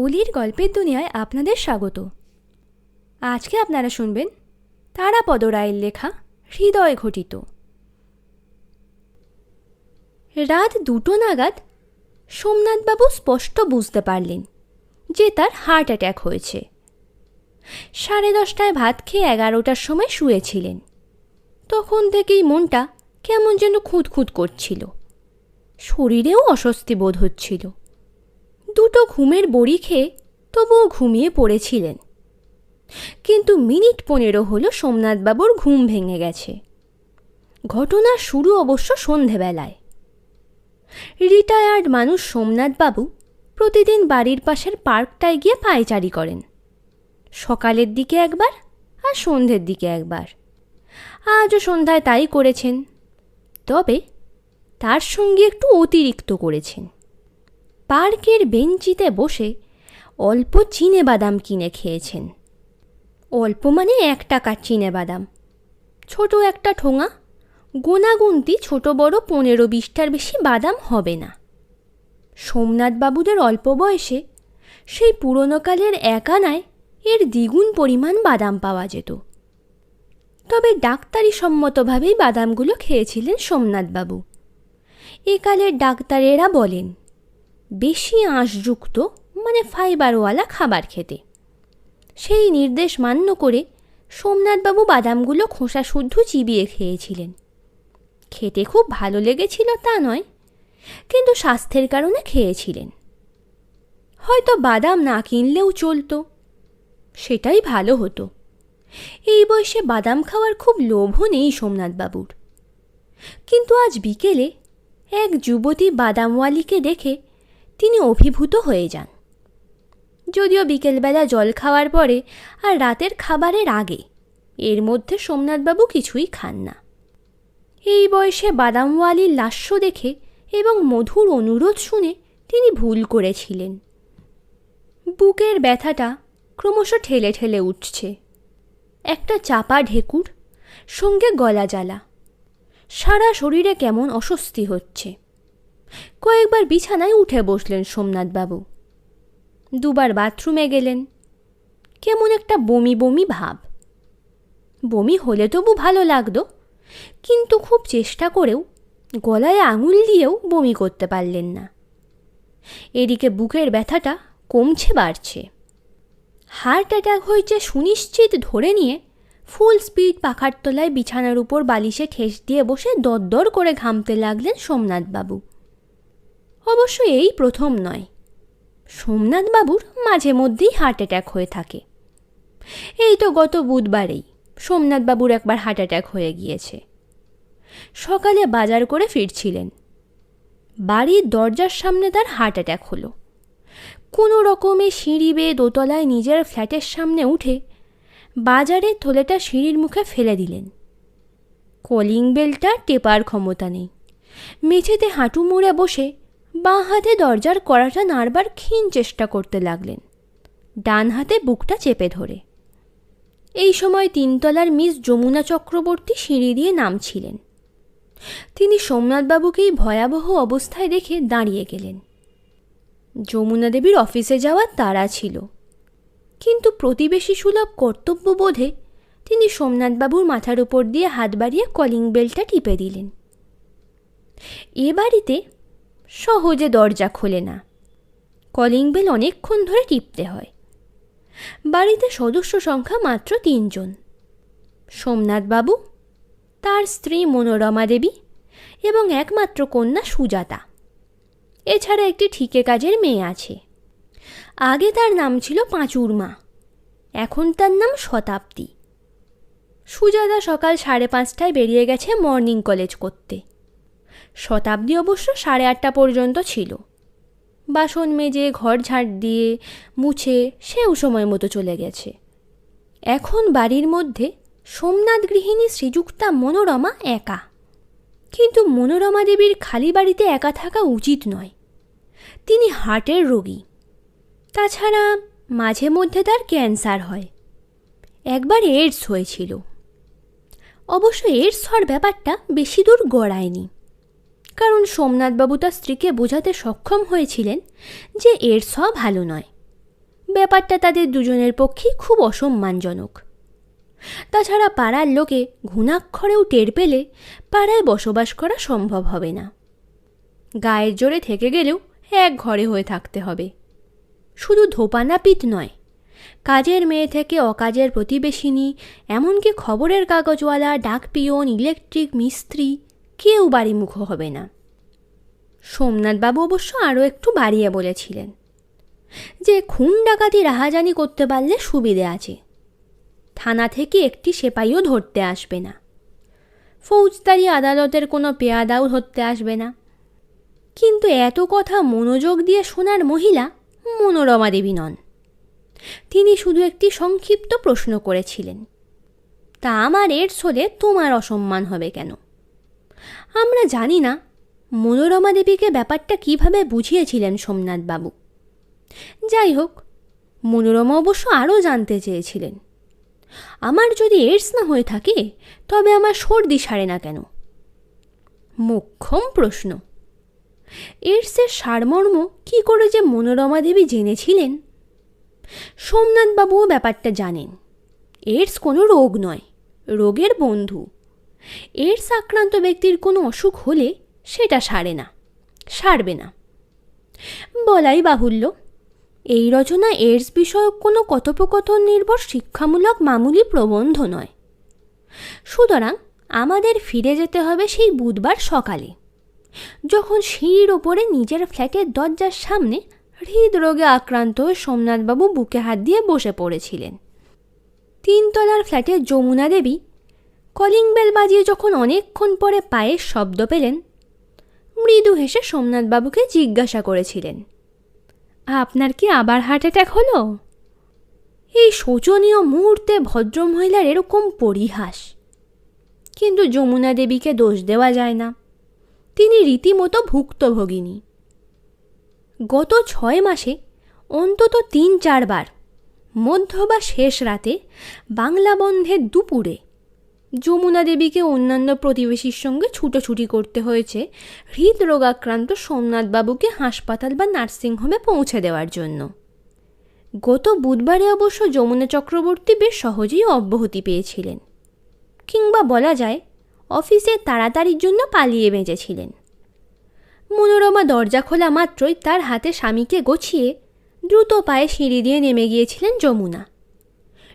অলির গল্পের দুনিয়ায় আপনাদের স্বাগত। আজকে আপনারা শুনবেন তারাপদ রায়ের লেখা হৃদয় ঘটিত। রাত দুটো নাগাদ সোমনাথবাবু স্পষ্ট বুঝতে পারলেন যে তার হার্ট অ্যাট্যাক হয়েছে। সাড়ে দশটায় ভাত খেয়ে এগারোটার সময় শুয়েছিলেন। তখন থেকেই মনটা কেমন যেন খুঁতখুঁত করছিল। শরীরেও অস্বস্তি বোধ হচ্ছিল। দুটো ঘুমের বড়ি খেয়ে তবুও ঘুমিয়ে পড়েছিলেন। কিন্তু মিনিট পনেরো হলো সোমনাথবাবুর ঘুম ভেঙে গেছে। ঘটনা শুরু অবশ্য সন্ধেবেলায়। রিটায়ার্ড মানুষ সোমনাথবাবু প্রতিদিন বাড়ির পাশের পার্কটায় গিয়ে পায়চারি করেন। সকালের দিকে একবার আর সন্ধ্যের দিকে একবার। আজও সন্ধ্যায় তাই করেছেন। তবে তার সঙ্গে একটু অতিরিক্ত করেছেন। পার্কের বেঞ্চিতে বসে অল্প চিনে বাদাম কিনে খেয়েছেন। অল্প মানে এক টাকার চিনে বাদাম। ছোট একটা ঠোঙা গোনাগুন্তি ছোট বড় পনেরো বিশটার বেশি বাদাম হবে না। সোমনাথবাবুদের অল্প বয়সে সেই পুরনোকালের একানায় এর দ্বিগুণ পরিমাণ বাদাম পাওয়া যেত। তবে ডাক্তারি সম্মতভাবেই বাদামগুলো খেয়েছিলেন সোমনাথবাবু একালের ডাক্তারেরা বলেন বেশি আঁশযুক্ত মানে ফাইবারওয়ালা খাবার খেতে। সেই নির্দেশ মান্য করে সোমনাথবাবু বাদামগুলো খোসা শুদ্ধ চিবিয়ে খেয়েছিলেন। খেতে খুব ভালো লেগেছিল তা নয়, কিন্তু স্বাস্থ্যের কারণে খেয়েছিলেন। হয়তো বাদাম না কিনলেও চলতো, সেটাই ভালো হতো। এই বয়সে বাদাম খাওয়ার খুব লোভও নেই সোমনাথবাবুর। কিন্তু আজ বিকেলে এক যুবতী বাদামওয়ালিকে দেখে তিনি অভিভূত হয়ে যান। যদিও বিকেলবেলা জল খাওয়ার পরে আর রাতের খাবারের আগে, এর মধ্যে সোমনাথবাবু কিছুই খান না। এই বয়সে বাদামওয়ালির লাস্য দেখে এবং মধুর অনুরোধ শুনে তিনি ভুল করেছিলেন। বুকের ব্যথাটা ক্রমশ ঠেলে ঠেলে উঠছে। একটা চাপা ঢেকুর, সঙ্গে গলা জ্বালা সারা শরীরে কেমন অস্বস্তি হচ্ছে। কয়েকবার বিছানায় উঠে বসলেন সোমনাথবাবু। দুবার বাথরুমে গেলেন। কেমন একটা বমি বমি ভাব। বমি হলে তবু ভালো লাগতো, কিন্তু খুব চেষ্টা করেও গলায় আঙুল দিয়েও বমি করতে পারলেন না। এদিকে বুকের ব্যথাটা কমছে বাড়ছে। হার্ট অ্যাটাক হয়েছে সুনিশ্চিত ধরে নিয়ে ফুল স্পিড পাখার তলায় বিছানার উপর বালিশে ঠেস দিয়ে বসে দরদর করে ঘামতে লাগলেন সোমনাথবাবু। অবশ্য এই প্রথম নয়। সোমনাথবাবুর মাঝে মধ্যেই হার্ট অ্যাটাক হয়ে থাকে। এই তো গত বুধবারেই সোমনাথবাবুর একবার হার্ট অ্যাটাক হয়ে গিয়েছে। সকালে বাজার করে ফিরছিলেন। বাড়ির দরজার সামনে তার হার্ট অ্যাটাক হলো। কোনো রকমে সিঁড়ি বেয়ে দোতলায় নিজের ফ্ল্যাটের সামনে উঠে বাজারের থলেটা সিঁড়ির মুখে ফেলে দিলেন। কলিং বেলটা টেপার ক্ষমতা নেই। মেঝেতে হাঁটু মুড়ে বসে বাঁ হাতে দরজার কড়াটা নাড়বার ক্ষীণ চেষ্টা করতে লাগলেন। ডান হাতে বুকটা চেপে ধরে। এই সময় তিনতলার মিস যমুনা চক্রবর্তী সিঁড়ি দিয়ে নামছিলেন। তিনি সোমনাথবাবুকেই ভয়াবহ অবস্থায় দেখে দাঁড়িয়ে গেলেন। যমুনা দেবীর অফিসে যাওয়ার তাড়া ছিল। কিন্তু প্রতিবেশী সুলভ কর্তব্যবোধে তিনি সোমনাথবাবুর মাথার উপর দিয়ে হাত বাড়িয়ে কলিং বেলটা টিপে দিলেন। এ বাড়িতে সহজে দরজা খোলে না। কলিং বেল অনেকক্ষণ ধরে টিপতে হয়। বাড়িতে সদস্য সংখ্যা মাত্র তিনজন। সোমনাথবাবু, তার স্ত্রী মনোরমা দেবী এবং একমাত্র কন্যা সুজাতা। এছাড়া একটি ঠিকে কাজের মেয়ে আছে। আগে তার নাম ছিল পাঁচুরমা, এখন তার নাম শতাব্দী। সুজাতা সকাল সাড়ে পাঁচটায় বেরিয়ে গেছে মর্নিং কলেজ করতে। শতাব্দী অবশ্য সাড়ে আটটা পর্যন্ত ছিল। বাসন মেজে, ঘর ঝাড় দিয়ে, মুছে সেও সময় মতো চলে গেছে। এখন বাড়ির মধ্যে সোমনাথ গৃহিণী শ্রীযুক্তা মনোরমা একা। কিন্তু মনোরমা দেবীর খালি বাড়িতে একা থাকা উচিত নয়। তিনি হার্টের রোগী। তাছাড়া মাঝে মধ্যে তার ক্যান্সার হয়। একবার এইডস হয়েছিল। অবশ্য এইডস হওয়ার ব্যাপারটা বেশি দূর গড়ায়নি। কারণ সোমনাথবাবু তার স্ত্রীকে বোঝাতে সক্ষম হয়েছিলেন যে এর হওয়া ভালো নয়। ব্যাপারটা তাদের দুজনের পক্ষেই খুব অসম্মানজনক। তাছাড়া পাড়ার লোকে ঘুণাক্ষরেও টের পেলে পাড়ায় বসবাস করা সম্ভব হবে না। গায়ের জোরে থেকে গেলেও এক ঘরে হয়ে থাকতে হবে। শুধু ধোপানাপিত নয়, কাজের মেয়ে থেকে অকাজের প্রতিবেশিনী, এমনকি খবরের কাগজওয়ালা ডাক পিয়ন ইলেকট্রিক মিস্ত্রি কেউ বাড়িমুখ হবে না। সোমনাথবাবু অবশ্য আরও একটু বাড়িয়ে বলেছিলেন যে, খুন ডাকাতি রাহাজানি করতে পারলে সুবিধে আছে। থানা থেকে একটি সেপাইও ধরতে আসবে না। ফৌজদারি আদালতের কোনো পেয়াদাও ধরতে আসবে না। কিন্তু এত কথা মনোযোগ দিয়ে শোনার মহিলা মনোরমা দেবী নন। তিনি শুধু একটি সংক্ষিপ্ত প্রশ্ন করেছিলেন, তা আমার এডস হলে তোমার অসম্মান হবে কেন? আমরা জানি না মনোরমা দেবীকে ব্যাপারটা কীভাবে বুঝিয়েছিলেন সোমনাথবাবু। যাই হোক, মনোরমা অবশ্য আরও জানতে চেয়েছিলেন। আমার যদি এডস না হয়ে থাকে, তবে আমার সর্দি সারে না কেন? মোক্ষম প্রশ্ন। এডসের সারমর্ম কী করে যে মনোরমা দেবী জেনেছিলেন? সোমনাথবাবুও ব্যাপারটা জানেন। এডস কোনো রোগ নয়, রোগের বন্ধু। এডস আক্রান্ত ব্যক্তির কোনো অসুখ হলে সেটা সারে না, সারবে না। বলাই বাহুল্য, এই রচনা এডস বিষয়ক কোনো কথোপকথন নির্ভর শিক্ষামূলক মামুলি প্রবন্ধ নয়। সুতরাং আমাদের ফিরে যেতে হবে সেই বুধবার সকালে, যখন সিঁড়ির ওপরে নিজের ফ্ল্যাটের দরজার সামনে হৃদরোগে আক্রান্ত সোমনাথবাবু বুকে হাত দিয়ে বসে পড়েছিলেন। তিনতলার ফ্ল্যাটের যমুনা দেবী কলিং বেল বাজিয়ে যখন অনেকক্ষণ পরে পায়ের শব্দ পেলেন, মৃদু হেসে সোমনাথবাবুকে জিজ্ঞাসা করেছিলেন, আপনার কি আবার হার্ট অ্যাটাক হলো? এই শোচনীয় মুহূর্তে ভদ্রমহিলার এরকম পরিহাস। কিন্তু যমুনা দেবীকে দোষ দেওয়া যায় না। তিনি রীতিমতো ভুক্তভোগিনী। গত ছয় মাসে অন্তত তিন চারবার মধ্য বা শেষ রাতে বাংলা বন্ধের দুপুরে যমুনা দেবীকে অন্যান্য প্রতিবেশীর সঙ্গে ছুটোছুটি করতে হয়েছে হৃদরোগাক্রান্ত সোমনাথবাবুকে হাসপাতাল বা নার্সিংহোমে পৌঁছে দেওয়ার জন্য। গত বুধবারে অবশ্য যমুনা চক্রবর্তী বেশ সহজেই অব্যাহতি পেয়েছিলেন। কিংবা বলা যায়, অফিসে তাড়াতাড়ির জন্য পালিয়ে বেঁচেছিলেন। মনোরমা দরজা খোলা মাত্রই তার হাতে স্বামীকে গছিয়ে দ্রুত পায়ে সিঁড়ি দিয়ে নেমে গিয়েছিলেন যমুনা।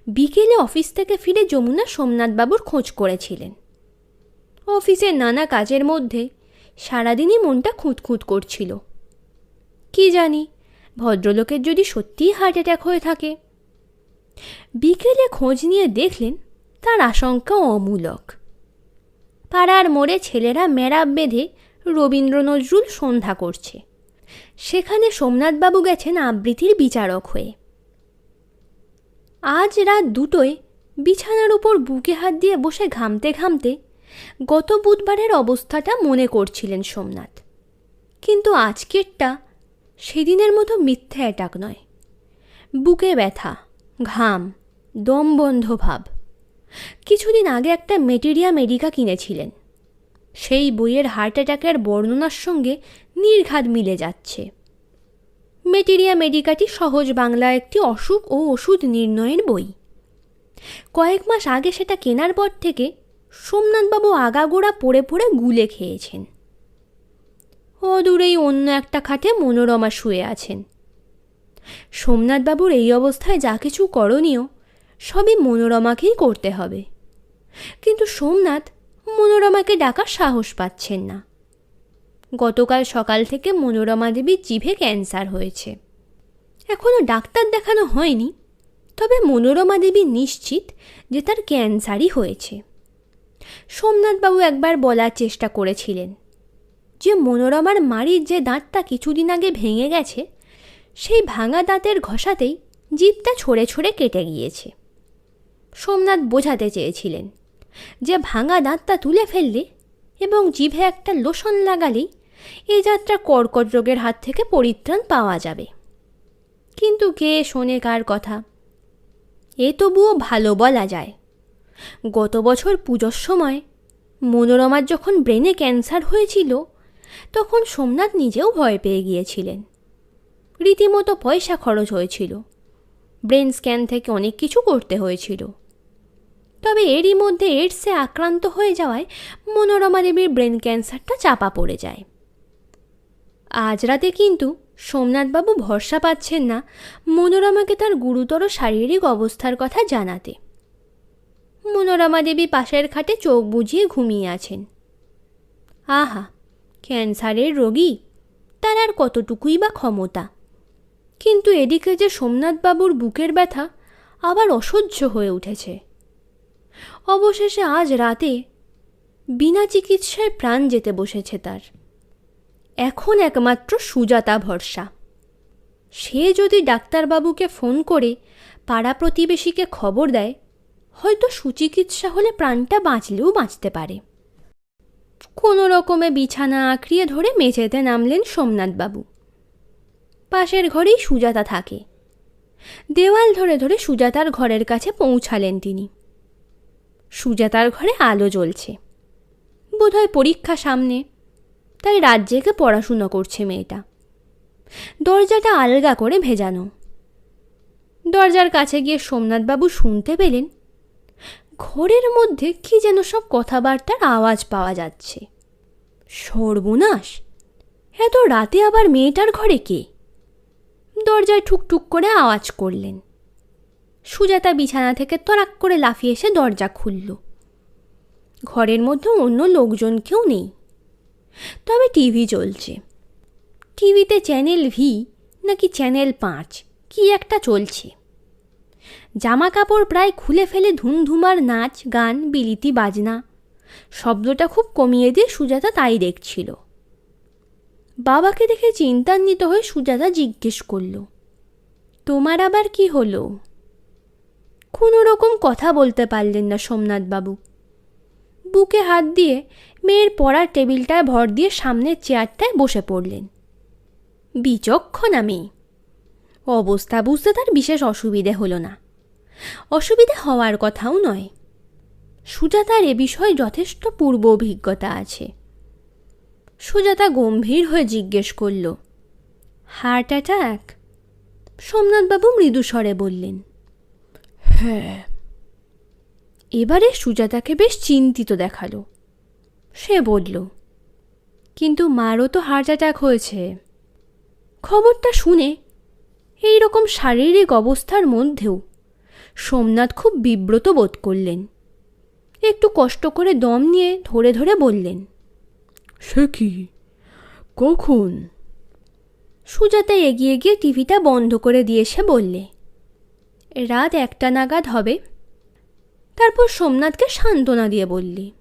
বিকেলে অফিস থেকে ফিরে যমুনা সোমনাথবাবুর খোঁজ করেছিলেন। অফিসের নানা কাজের মধ্যে সারাদিনই মনটা খুঁতখুঁত করছিল। কি জানি, ভদ্রলোকের যদি সত্যিই হার্ট অ্যাটাক হয়ে থাকে। বিকেলে খোঁজ নিয়ে দেখলেন তার আশঙ্কা অমূলক। পাড়ার মোড়ে ছেলেরা মেরাব বেঁধে রবীন্দ্র নজরুল সন্ধ্যা করছে। সেখানে সোমনাথবাবু গেছেন আবৃত্তির বিচারক হয়ে। আজ রাত দুটোয় বিছানার উপর বুকে হাত দিয়ে বসে ঘামতে ঘামতে গত বুধবারের অবস্থাটা মনে করছিলেন সোমনাথ। কিন্তু আজকেরটা সেদিনের মতো মিথ্যে অ্যাটাক নয়। বুকে ব্যথা, ঘাম, দমবন্ধ ভাব। কিছুদিন আগে একটা মেটেরিয়া মেডিকা কিনেছিলেন। সেই বইয়ের হার্ট অ্যাটাকের বর্ণনার সঙ্গে নির্ঘাত মিলে যাচ্ছে। মেটেরিয়া মেডিকাটি সহজ বাংলা একটি অসুখ ও ওষুধ নির্ণয়ের বই। কয়েক মাস আগে সেটা কেনার পর থেকে সোমনাথবাবু আগাগোড়া পড়ে পড়ে গুলে খেয়েছেন। ও দূরেই অন্য একটা খাটে মনোরমা শুয়ে আছেন। সোমনাথবাবুর এই অবস্থায় যা কিছু করণীয়, সবই মনোরমাকেই করতে হবে। কিন্তু সোমনাথ মনোরমাকে ডাকার সাহস পাচ্ছেন না। গতকাল সকাল থেকে মনোরমা দেবীর জিভে ক্যান্সার হয়েছে। এখনও ডাক্তার দেখানো হয়নি, তবে মনোরমা দেবী নিশ্চিত যে তার ক্যান্সারই হয়েছে। সোমনাথবাবু একবার বলার চেষ্টা করেছিলেন, যে মনোরমার মাড়ির যে দাঁতটা কিছুদিন আগে ভেঙে গেছে, সেই ভাঙা দাঁতের ঘষাতেই জিভটা ছড়ে ছড়ে কেটে গিয়েছে। সোমনাথ বোঝাতে চেয়েছিলেন যে ভাঙা দাঁতটা তুলে ফেললে এবং জিভে একটা লোশন লাগালেই এই যাত্রা কর্কট রোগের হাত থেকে পরিত্রাণ পাওয়া যাবে। কিন্তু কে শোনে কার কথা? এ তবুও ভালো বলা যায়। গত বছর পুজোর সময় মনোরমার যখন ব্রেনে ক্যান্সার হয়েছিল, তখন সোমনাথ নিজেও ভয় পেয়ে গিয়েছিলেন। রীতিমতো পয়সা খরচ হয়েছিল। ব্রেন স্ক্যান থেকে অনেক কিছু করতে হয়েছিল। তবে এরই মধ্যে এইডসে আক্রান্ত হয়ে যাওয়ায় মনোরমা দেবীর ব্রেন ক্যান্সারটা চাপা পড়ে যায়। আজ রাতে কিন্তু সোমনাথবাবু ভরসা পাচ্ছেন না মনোরমাকে তার গুরুতর শারীরিক অবস্থার কথা জানাতে। মনোরমা দেবী পাশের খাটে চোখ বুঝিয়ে ঘুমিয়ে আছেন। আহা, ক্যান্সারের রোগী? তার আর কতটুকুই বা ক্ষমতা? কিন্তু এদিকে যে সোমনাথবাবুর বুকের ব্যথা আবার অসহ্য হয়ে উঠেছে। অবশেষে আজ রাতে বিনা চিকিৎসায় প্রাণ যেতে বসেছে তার। এখন একমাত্র সুজাতা ভরসা। সে যদি ডাক্তারবাবুকে ফোন করে পাড়া প্রতিবেশীকে খবর দেয়, হয়তো সুচিকিৎসা হলে প্রাণটা বাঁচলেও বাঁচতে পারে। কোনো রকমে বিছানা আঁকড়িয়ে ধরে মেঝেতে নামলেন সোমনাথবাবু। পাশের ঘরেই সুজাতা থাকে। দেওয়াল ধরে ধরে সুজাতার ঘরের কাছে পৌঁছালেন তিনি। সুজাতার ঘরে আলো জ্বলছে। বোধহয় পরীক্ষা সামনে তাই রাত জেগে পড়াশুনো করছে মেয়েটা। দরজাটা আলগা করে ভেজানো। দরজার কাছে গিয়ে সোমনাথবাবু শুনতে পেলেন, ঘরের মধ্যে কি যেন সব কথাবার্তার আওয়াজ পাওয়া যাচ্ছে। সর্বনাশ! এত রাতে আবার মেয়েটার ঘরে কে? দরজায় ঠুকঠুক করে আওয়াজ করলেন। সুজাতা বিছানা থেকে তরাক করে লাফিয়ে এসে দরজা খুলল। ঘরের মধ্যে অন্য লোকজন কেউ নেই। তবে টিভি চলছে। টিভিতে চ্যানেল ভি নাকি চ্যানেল পাঁচ? কি একটা চলছে। জামা কাপড় প্রায় খুলে ফেলে ধুমধুমার নাচ, গান, বিলিতি, বাজনা। শব্দটা খুব কমিয়ে দিয়ে সুজাতা তাই দেখছিল। বাবাকে দেখে চিন্তান্বিত হয়ে সুজাতা জিজ্ঞেস করল, তোমার আবার কি হলো? কোনো রকম কথা বলতে পারলেন না সোমনাথবাবু। বুকে হাত দিয়ে মেয়ের পড়ার টেবিলটায় ভর দিয়ে সামনের চেয়ারটায় বসে পড়লেন। বিচক্ষণা মেয়ে অবস্থা বুঝতে তার বিশেষ অসুবিধে হলো না। অসুবিধে হওয়ার কথাও নয়। সুজাতার এ বিষয়ে যথেষ্ট পূর্ব অভিজ্ঞতা আছে। সুজাতা গম্ভীর হয়ে জিজ্ঞেস করল, হার্ট অ্যাটাক? সোমনাথবাবু মৃদু স্বরে বললেন হ্যাঁ। এবারে সুজাতাকে বেশ চিন্তিত দেখাল। সে বলল কিন্তু মারও তো হার্ট অ্যাটাক হয়েছে। খবরটা শুনে এই রকম শারীরিক অবস্থার মধ্যেও সোমনাথ খুব বিব্রত বোধ করলেন। একটু কষ্ট করে দম নিয়ে ধরে ধরে বললেন সে কি? কখন? সুজাতা এগিয়ে গিয়ে টিভিটা বন্ধ করে দিয়ে সে বললে রাত একটা নাগাদ হবে। তারপর সোমনাথকে সান্ত্বনা দিয়ে বললি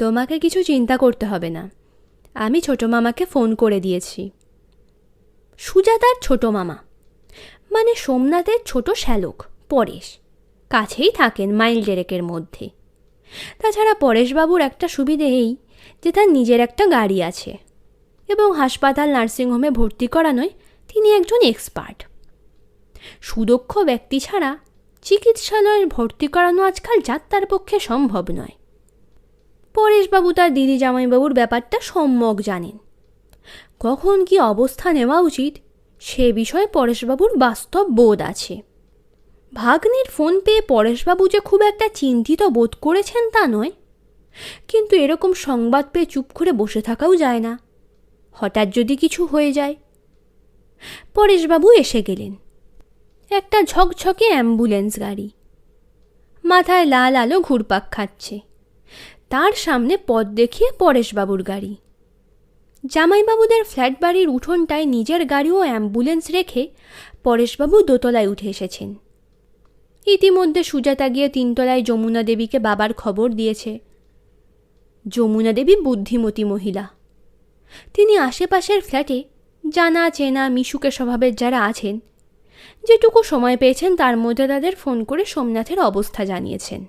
তোমাকে কিছু চিন্তা করতে হবে না। আমি ছোট মামাকে ফোন করে দিয়েছি। সুজাতার ছোট মামা। মানে সোমনাথের ছোট শ্যালক, পরেশ। কাছেই থাকেন মাইল ডেরেকের মধ্যে। তাছাড়া পরেশবাবুর একটা সুবিধে এই যে তার নিজের একটা গাড়ি আছে এবং হাসপাতাল, নার্সিংহোমে ভর্তি করানোয় তিনি একজন এক্সপার্ট। সুদক্ষ ব্যক্তি ছাড়া চিকিৎসালয়ে ভর্তি করানো আজকাল যাত্রার পক্ষে সম্ভব নয়। পরেশবাবু তার দিদি জামাইবাবুর ব্যাপারটা সম্যক জানেন। কখন কি অবস্থা নেওয়া উচিত সে বিষয়ে পরেশবাবুর বাস্তব বোধ আছে। ভাগ্নির ফোন পেয়ে পরেশবাবু যে খুব একটা চিন্তিত বোধ করেছেন তা নয়, কিন্তু এরকম সংবাদ পেয়ে চুপ করে বসে থাকাও যায় না। হঠাৎ যদি কিছু হয়ে যায়। পরেশবাবু এসে গেলেন। একটা ঝকঝকে অ্যাম্বুলেন্স গাড়ি। মাথায় লাল আলো ঘুরপাক খাচ্ছে। তার সামনে পথ দেখিয়ে পরেশবাবুর গাড়ি। জামাইবাবুদের ফ্ল্যাট বাড়ির উঠোনটায় নিজের গাড়ি ও অ্যাম্বুলেন্স রেখে পরেশবাবু দোতলায় উঠে এসেছেন। ইতিমধ্যে সুজাতা গিয়ে তিনতলায় যমুনা দেবীকে বাবার খবর দিয়েছে। যমুনা দেবী বুদ্ধিমতী মহিলা। তিনি আশেপাশের ফ্ল্যাটে জানা চেনা মিশুকে স্বভাবের যারা আছেন, যেটুকু সময় পেয়েছেন তার মধ্যে তাদের ফোন করে সোমনাথের অবস্থা জানিয়েছেন।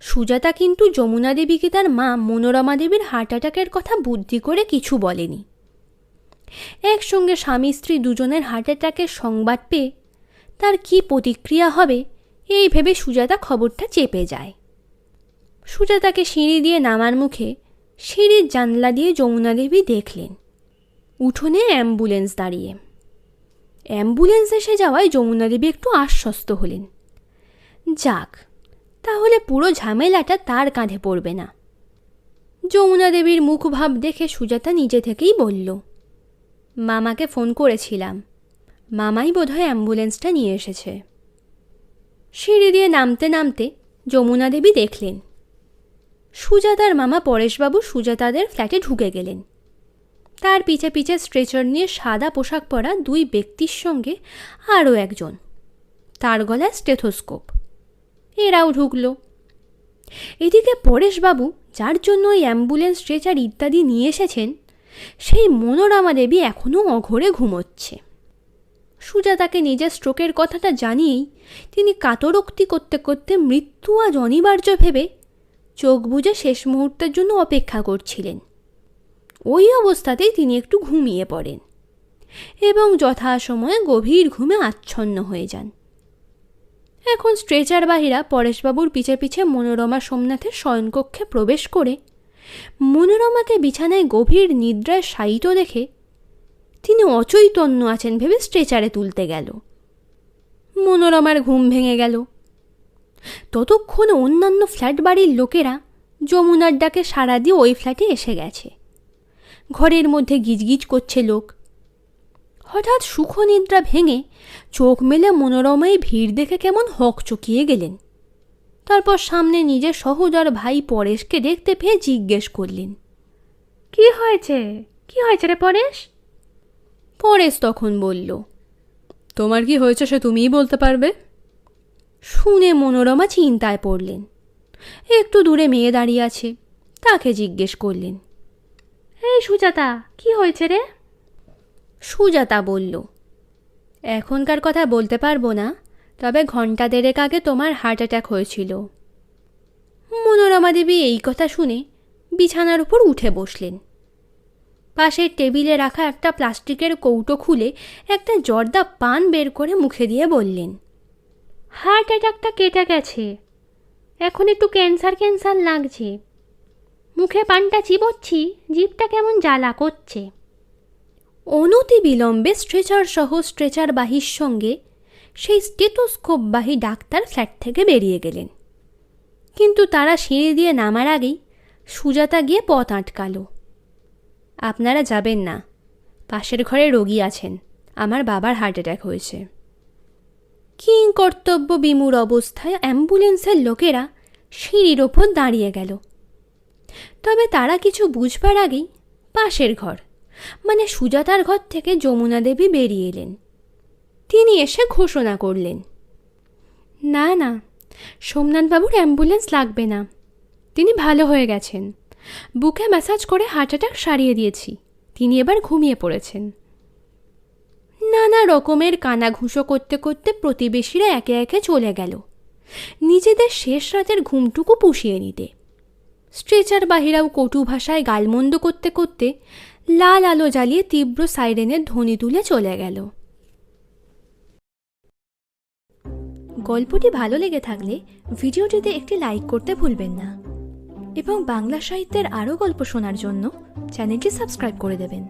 সুজাতা কিন্তু যমুনা দেবীকে তার মা মনোরমা দেবীর হার্ট অ্যাটাকের কথা বুদ্ধি করে কিছু বলেনি। একসঙ্গে স্বামী স্ত্রী দুজনের হার্ট অ্যাটাকের সংবাদ পেয়ে তার কি প্রতিক্রিয়া হবে, এই ভেবে সুজাতা খবরটা চেপে যায়। সুজাতাকে সিঁড়ি দিয়ে নামার মুখে সিঁড়ির জানলা দিয়ে যমুনা দেবী দেখলেন। উঠোনে অ্যাম্বুলেন্স দাঁড়িয়ে। অ্যাম্বুলেন্স এসে যাওয়ায় যমুনা দেবী একটু আশ্বস্ত হলেন। যাক তাহলে পুরো ঝামেলাটা তার কাঁধে পড়বে না। যমুনা দেবীর মুখভাব দেখে সুজাতা নিজে থেকেই বলল, মামাকে ফোন করেছিলাম। মামাই বোধহয় অ্যাম্বুলেন্সটা নিয়ে এসেছে। সিঁড়ি দিয়ে নামতে নামতে যমুনা দেবী দেখলেন, সুজাতার মামা পরেশবাবু সুজাতাদের ফ্ল্যাটে ঢুকে গেলেন। তার পিছে পিছে স্ট্রেচার নিয়ে সাদা পোশাক পরা দুই ব্যক্তির সঙ্গে আরও একজন, তার গলায় স্টেথোস্কোপ। এরাও ঢুকল। এদিকে পরেশবাবু, যার জন্য ওই অ্যাম্বুলেন্স স্ট্রেচার ইত্যাদি নিয়ে এসেছেন, সেই মনোরমা দেবী এখনও অঘরে ঘুমোচ্ছে। সুজাতাকে নিজের স্ট্রোকের কথাটা জানিয়েই তিনি কাতরোক্তি করতে করতে মৃত্যু আজ অনিবার্য ভেবে চোখ বুজে শেষ মুহূর্তের জন্য অপেক্ষা করছিলেন। ওই অবস্থাতেই তিনি একটু ঘুমিয়ে পড়েন এবং যথাসময়ে গভীর ঘুমে আচ্ছন্ন হয়ে যান। এখন স্ট্রেচার বাহিরা পরেশবাবুর পিছে পিছে মনোরমা সোমনাথের শয়নকক্ষে প্রবেশ করে মনোরমাকে বিছানায় গভীর নিদ্রায় শায়িত দেখে তিনি অচৈতন্য আছেন ভেবে স্ট্রেচারে তুলতে গেল। মনোরমার ঘুম ভেঙে গেল। ততক্ষণ অন্যান্য ফ্ল্যাট বাড়ির লোকেরা যমুনার ডাকে সাড়া দিয়ে ওই ফ্ল্যাটে এসে গেছে। ঘরের মধ্যে গিজগিজ করছে লোক। হঠাৎ সুখনিদ্রা ভেঙে চোখ মেলে মনোরমায় ভিড় দেখে কেমন হক চকিয়ে গেলেন। তারপর সামনে নিজের সহোদর ভাই পরেশকে দেখতে পেয়ে জিজ্ঞেস করলেন, কি হয়েছে? কি হয়েছে রে পরেশ? পরেশ তখন বলল, তোমার কি হয়েছে সে তুমিই বলতে পারবে? শুনে মনোরমা চিন্তায় পড়লেন। একটু দূরে মেয়ে দাঁড়িয়ে আছে, তাকে জিজ্ঞেস করলেন, এই সুজাতা, কি হয়েছে রে? সুজাতা বলল, এখনকার কথা বলতে পারব না, তবে ঘণ্টা দেড়েক আগে তোমার হার্ট অ্যাটাক হয়েছিল। মনোরমা দেবী এই কথা শুনে বিছানার উপর উঠে বসলেন। পাশের টেবিলে রাখা একটা প্লাস্টিকের কৌটো খুলে একটা জর্দা পান বের করে মুখে দিয়ে বললেন, হার্ট অ্যাটাকটা কেটে গেছে। এখন একটু ক্যান্সার ক্যান্সার লাগছে। মুখে পানটা চিবোচ্ছি, জিভটা কেমন জ্বালা করছে। অনতি বিলম্বে স্ট্রেচার সহ স্ট্রেচার বাহির সঙ্গে সেই স্টেটোস্কোপ বাহী ডাক্তার ফ্ল্যাট থেকে বেরিয়ে গেলেন। কিন্তু তারা সিঁড়ি দিয়ে নামার আগেই সুজাতা গিয়ে পথ আটকালো। আপনারা যাবেন না। পাশের ঘরে রোগী আছেন। আমার বাবার হার্ট অ্যাটাক হয়েছে। কিং কর্তব্য বিমূর অবস্থায় অ্যাম্বুলেন্সের লোকেরা সিঁড়ির ওপর দাঁড়িয়ে গেল। তবে তারা কিছু বুঝবার আগেই পাশের ঘর মানে সুজাতার ঘর থেকে যমুনা দেবী বেরিয়ে এলেন। তিনি এসে ঘোষণা করলেন, না না, সোমনাথবাবুর অ্যাম্বুলেন্স লাগবে না। তিনি ভালো হয়ে গেছেন। বুকে ম্যাসাজ করে হার্ট অ্যাটাক সারিয়ে দিয়েছি। তিনি এবার ঘুমিয়ে পড়েছেন। নানা রকমের কানাঘুষো করতে করতে প্রতিবেশীরা একে একে চলে গেল। নিজেদের শেষ রাতের ঘুমটুকু পুষিয়ে নিতে। স্ট্রেচার বাহিরাও কটু ভাষায় গালমন্দ করতে করতে লাল আলো জ্বালিয়ে তীব্র সাইরেনের ধ্বনি তুলে চলে গেল। গল্পটি ভালো লেগে থাকলে ভিডিওটিতে একটি লাইক করতে ভুলবেন না। এবং বাংলা সাহিত্যের আরও গল্প শোনার জন্য চ্যানেলটি সাবস্ক্রাইব করে দেবেন।